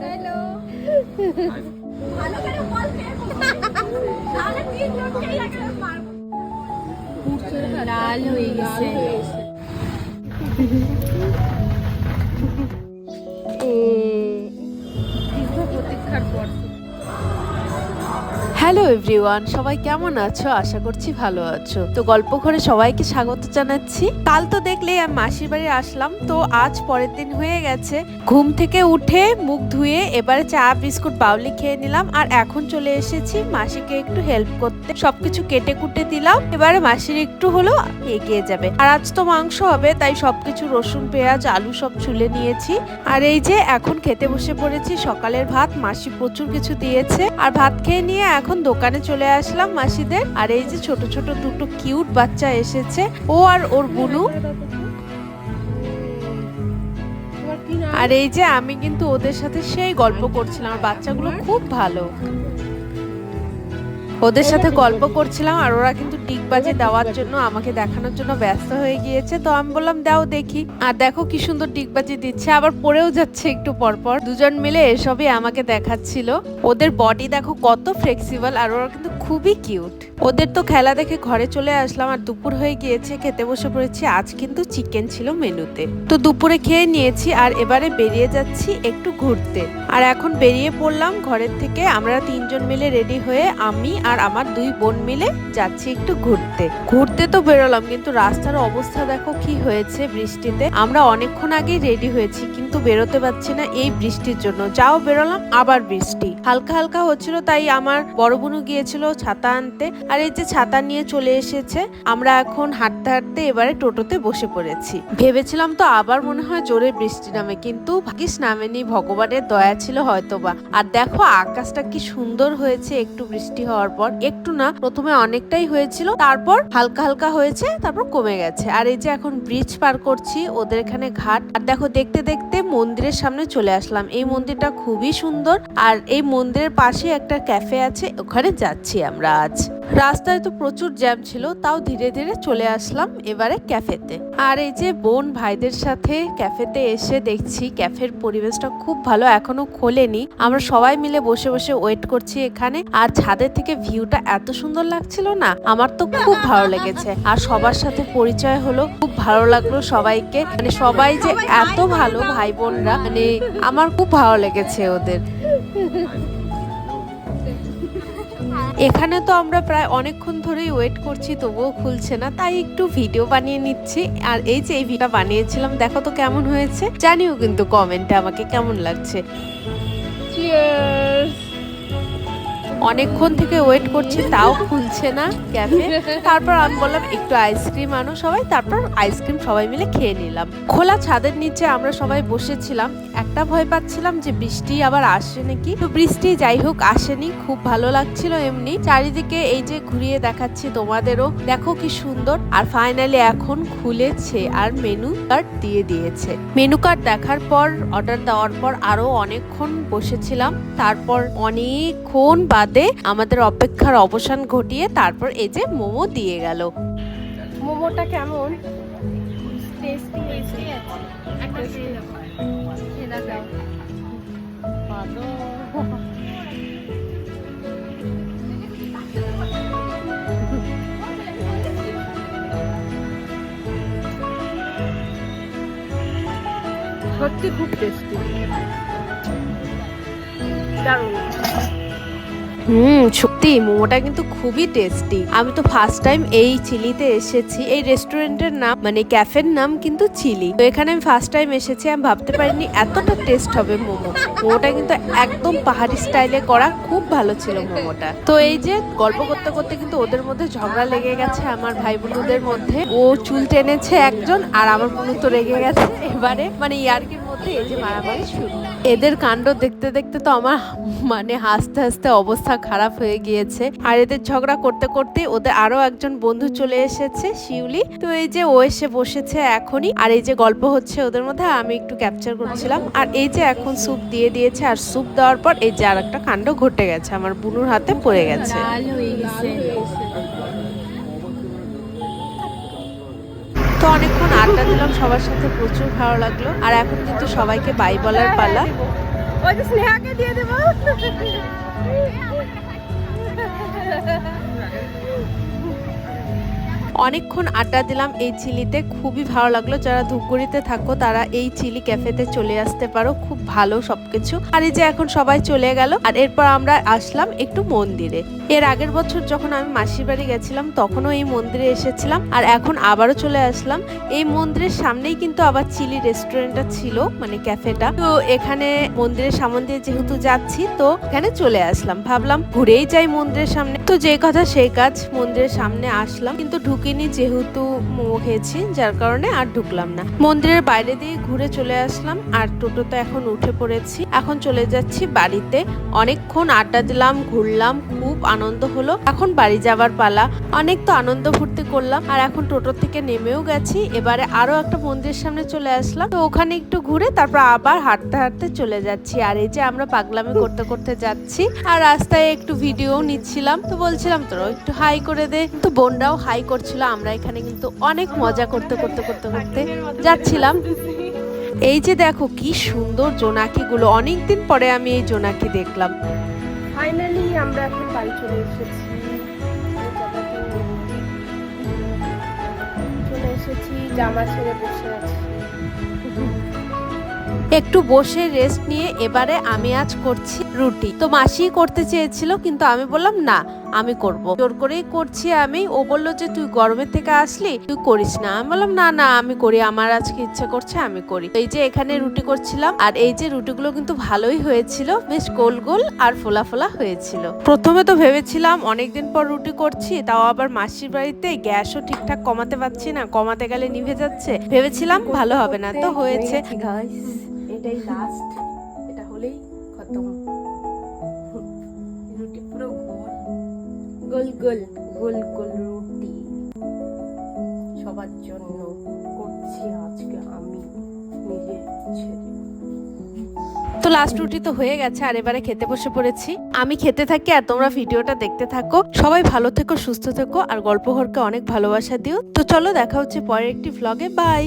Hello. ভালো করে লাল হয়ে গেছে। হ্যালো এভরিওয়ান, সবাই কেমন আছো? আশা করছি ভালো আছো। তো গল্প করে সবাইকে স্বাগত জানাচ্ছি। কাল তো দেখলে আমি মাসির বাড়ি আসলাম, তো আজ পরের দিন হয়ে গেছে। ঘুম থেকে উঠে মুখ ধুয়ে এবারে চা, বিস্কুট, বাউলি খেয়ে নিলাম আর এখন চলে এসেছি মাসিকে একটু হেল্প করতে। সবকিছু কেটে কুটে দিলাম, এবারে মাসির একটু হলো এগিয়ে যাবে। আর আজ তো মাংস হবে, তাই সবকিছু রসুন, পেঁয়াজ, আলু সব ছুলে নিয়েছি। আর এই যে এখন খেতে বসে পড়েছি, সকালের ভাত, মাসি প্রচুর কিছু দিয়েছে। আর ভাত খেয়ে নিয়ে এখন দোকানে চলে আসলাম মাসিদের। আর এই যে ছোট ছোট দুটো কিউট বাচ্চা এসেছে, ও আর ওর বুনু। আর এই যে আমি কিন্তু ওদের সাথে সেই গল্প করছিলাম, আর বাচ্চাগুলো খুব ভালো। ওদের সাথে গল্প করছিলাম, আর ওরা কিন্তু টিকবাজি দেওয়ার জন্য, আমাকে দেখানোর জন্য ব্যস্ত হয়ে গিয়েছে। তো আমি বললাম, দাও দেখি। আর দেখো কি সুন্দর টিকবাজি দিচ্ছে। আবার পড়েও যাচ্ছে একটু পর পর দুজন মিলে এসবই আমাকে দেখাচ্ছিল। ওদের বডি দেখো কত ফ্লেক্সিবল আর ওরা কিন্তু খুবই কিউট ওদের তো খেলা দেখে ঘরে চলে আসলাম, আর দুপুর হয়ে গিয়েছে, খেতে বসে পড়েছি। আজ কিন্তু চিকেন ছিল মেনুতে। তো দুপুরে খেয়ে নিয়েছি, আর এবারে বেরিয়ে যাচ্ছি একটু ঘুরতে। আর এখন বেরিয়ে পড়লাম ঘরের থেকে। আমরা তিনজন মিলে রেডি হয়ে আমি আর আমার দুই বোন মিলে যাচ্ছি একটু ঘুরতে। ঘুরতে তো বেরোলাম, কিন্তু রাস্তার অবস্থা দেখো কি হয়েছে বৃষ্টিতে। আমরা অনেকক্ষণ আগেই রেডি হয়েছি, কিন্তু বেরোতে পারছি না এই বৃষ্টির জন্য। যাও বেরোলাম, আবার বৃষ্টি। হালকা হালকা হচ্ছিল, তাই আমার বড় বোনও গিয়েছিল ছাতা আনতে। আর এই যে ছাতা নিয়ে চলে এসেছে, আমরা এখন হাঁটতে হাঁটতে এবারে টোটোতে বসে পড়েছি। ভেবেছিলাম তো আবার মনে হয় জোরে বৃষ্টি নামে, কিন্তু ভাগ্যিস নামেনি ভগবানের দয়া ছিল হয়তোবা। আর দেখো, আকাশটা কি সুন্দর হয়েছে, একটু বৃষ্টি হওয়ার পর। একটু না, প্রথমে অনেকটাই হয়েছিল তারপর হালকা হালকা হয়েছে, তারপর কমে গেছে। আর এই যে এখন ব্রিজ পার করছি, ওদের এখানে ঘাট। আর দেখো, দেখতে দেখতে মন্দিরের সামনে চলে আসলাম। এই মন্দিরটা খুবই সুন্দর। আর এই মন্দিরের পাশে একটা ক্যাফে আছে, ওখানে যাচ্ছি আমরা আজ। রাস্তায় তো প্রচুর জ্যাম ছিল, তাও ধীরে ধীরে চলে আসলাম এবারে ক্যাফেতে। আর এই যে বোন ভাইদের সাথে ক্যাফেতে এসে দেখছি, ক্যাফের পরিবেশটা খুব ভালো, এখনও খোলেনি। আমরা সবাই মিলে বসে বসে ওয়েট করছি এখানে, আর ছাদের থেকে ভিউটা এত সুন্দর লাগছিল না, আমার তো খুব ভালো লেগেছে। আর সবার সাথে পরিচয় হলো, খুব ভালো লাগল সবাইকে। মানে সবাই যে এত ভালো ভাই বোনরা মানে আমার খুব ভালো লেগেছে ওদের। এখানে তো আমরা প্রায় অনেকক্ষণ ধরেই ওয়েট করছি, তবুও খুলছে না। তাই একটু ভিডিও বানিয়ে নিচ্ছি। আর এই যে এই ভিডিওটা বানিয়েছিলাম, দেখো তো কেমন হয়েছে। জানিও কিন্তু কমেন্টে আমাকে কেমন লাগছে। অনেকক্ষণ থেকে ওয়েট করছি, তাও খুলছে না ক্যাফে তারপর আমি বললাম, একটু আইসক্রিম আনো সবাই। তারপর আইসক্রিম সবাই মিলে খেয়ে নিলাম। খোলা ছাদের নিচে আমরা সবাই বসেছিলাম। একটা ভয় পাচ্ছিলাম যে বৃষ্টি আবার আসে নাকি। তো বৃষ্টি যাই হোক, আসেনি। খুব ভালো লাগছিল এমনি। চারিদিকে এই যে ঘুরিয়ে দেখাচ্ছি তোমাদেরও। দেখো কি সুন্দর। আর ফাইনালি এখন খুলেছে আর মেনু কার্ড দিয়ে দিয়েছে। মেনু কার্ড দেখার পর অর্ডার দেওয়ার পর আরও অনেকক্ষণ বসেছিলাম। তারপর অনেকক্ষণ বাদে আমাদের অপেক্ষার অবসান ঘটিয়ে তারপর এই যে মোমো দিয়ে গেল। মোমোটা কেমন? টেস্টি হয়েছে? একটা খেয়ে দাও ভালো সত্যি খুব টেস্টি দারুণ। হুম, সত্যি, মোমোটা কিন্তু খুবই টেস্টি আমি তো ফার্স্ট টাইম এই চিলিতে এসেছি। এই রেস্টুরেন্টের নাম মানে ক্যাফের নাম কিন্তু চিলি। তো এখানে আমি ফার্স্ট টাইম এসেছি, আমি ভাবতে পারিনি এতটা টেস্ট হবে মোমো। মোমোটা কিন্তু একদম পাহাড়ি স্টাইলে করা খুব ভালো ছিল মোমোটা। তো এই যে, গল্প করতে করতে কিন্তু ওদের মধ্যে ঝগড়া লেগে গেছে আমার ভাই বোনদের মধ্যে। ও চুল টেনেছে একজন, আর আমার বোন তো রেগে গেছে। এবারে মানে ইয়ার্কির মধ্যে এই যে মারামারি শুরু এদের কাণ্ড দেখতে দেখতে তো আমার মানে হাসতে হাসতে অবস্থা খারাপ হয়ে গিয়েছে। আর এদের ঝগড়া করতে করতে ওদের আরও একজন বন্ধু চলে এসেছে শিউলি। তো এই যে ও এসে বসেছে এখনই। আর এই যে গল্প হচ্ছে ওদের মধ্যে আমি একটু ক্যাপচার করছিলাম। আর এই যে এখন স্যুপ দিয়ে দিয়েছে আর স্যুপ দেওয়ার পর এই যে আর একটা কাণ্ড ঘটে গেছে আমার বুনুর হাতে পড়ে গেছে। লাল হয়ে গেছে। তো অনেকক্ষণ আড্ডা দিলাম, সবার সাথে প্রচুর ভালো লাগল। আর এখন কিন্তু সবাইকে বাই বলার পালা। ওই যে স্নেহাকে দিয়ে দেবো। অনেকক্ষণ আড্ডা দিলাম এই চিলিতে। খুবই ভালো লাগল। যারা ধূপগুড়িতে থাকো, তারা এই চিলি ক্যাফেতে চলে আসতে পারো। খুব ভালো সবকিছু। আর এই যে এখন সবাই চলে গেল, আর এরপর আমরা আসলাম একটু মন্দিরে। এর আগের বছর যখন আমি মাসির বাড়ি গেছিলাম, তখনও এই মন্দিরে এসেছিলাম। আর এখন আবারও চলে আসলাম। এই মন্দিরের সামনেই কিন্তু আবার চিলি রেস্টুরেন্টটা ছিল মানে ক্যাফেটা। তো এখানে মন্দিরের সামন দিয়ে যেহেতু যাচ্ছি, তো এখানে চলে আসলাম। ভাবলাম ঘুরেই যাই মন্দিরের সামনে। তো যে কথা সেই কাজ, মন্দিরের সামনে আসলাম। কিন্তু ঢুকিনি যেহেতু মোমো খেয়েছি যার কারণে আর ঢুকলাম না। মন্দিরের বাইরে দিয়ে ঘুরে চলে আসলাম, আর টোটোতে এখন উঠে পড়েছি। এখন চলে যাচ্ছি বাড়িতে। অনেকক্ষণ আড্ডা দিলাম, ঘুরলাম, খুব আনন্দ হলো। এখন বাড়ি যাবার পালা। অনেক তো আনন্দ ফুর্তি করলাম, আর এখন টোটো থেকে নেমেও গেছি। এবারে আরও একটা মন্দিরের সামনে চলে আসলাম। তো ওখানে একটু ঘুরে তারপর আবার হাঁটতে হাঁটতে চলে যাচ্ছি। আর এই যে আমরা পাগলামি করতে করতে যাচ্ছি, আর রাস্তায় একটু ভিডিও নিচ্ছিলাম। তো বলছিলাম তোরা একটু হাই করে দে। তো বোনরাও হাই করছিল আমরা এখানে কিন্তু অনেক মজা করতে করতে করতে করতে যাচ্ছিলাম। এই যে দেখো কি সুন্দর জোনাকিগুলো, অনেকদিন পরে আমি এই জোনাকি দেখলাম। ফাইনালি আমরা এখন বাড়ি চলে এসেছি। চলে এসেছি, জামা ছেড়ে বসে আছি। একটু বসে রেস্ট নিয়ে এবারে আমি আজ করছি রুটি। তো মাসি করতে চেয়েছিল, কিন্তু আমি বললাম, না, আমি করব। জোর করেই করছি আমি। ও বলল যে, তুই গরমের থেকে আসলি, তুই করিস না। আমি বললাম, না না, আমি করি। আমার আজকে ইচ্ছে করছে আমি করি। এই যে এখানে রুটি করছিলাম, আর এই যে রুটিগুলো কিন্তু ভালোই হয়েছিল, বেশ গোল গোল আর ফোলা ফোলা হয়েছিল। প্রথমে তো ভেবেছিলাম, অনেকদিন পর রুটি করছি, তাও আবার মাসির বাড়িতে গ্যাসও ঠিকঠাক কমাতে পারছি না, কমাতে গেলে নিভে যাচ্ছে। ভেবেছিলাম, ভালো হবে না, তো হয়েছে। এটাই লাস্ট এটা হলেই খতম। রুটি পুরো গোল। গোল গোল গোল রুটি। সবার জন্য করছি আজকে আমি নিজের ছেলে তো লাস্ট রুটি তো হয়ে গেছে, আর এবারে খেতে বসে পড়েছি। আমি খেতে থাকি আর তোমরা ভিডিওটা দেখতে থাকো। সবাই ভালো থেকো, সুস্থ থেকো, আর গল্প ঘরকে অনেক ভালোবাসা দিও। তো চলো দেখা হচ্ছে পরের একটি ভ্লগে বাই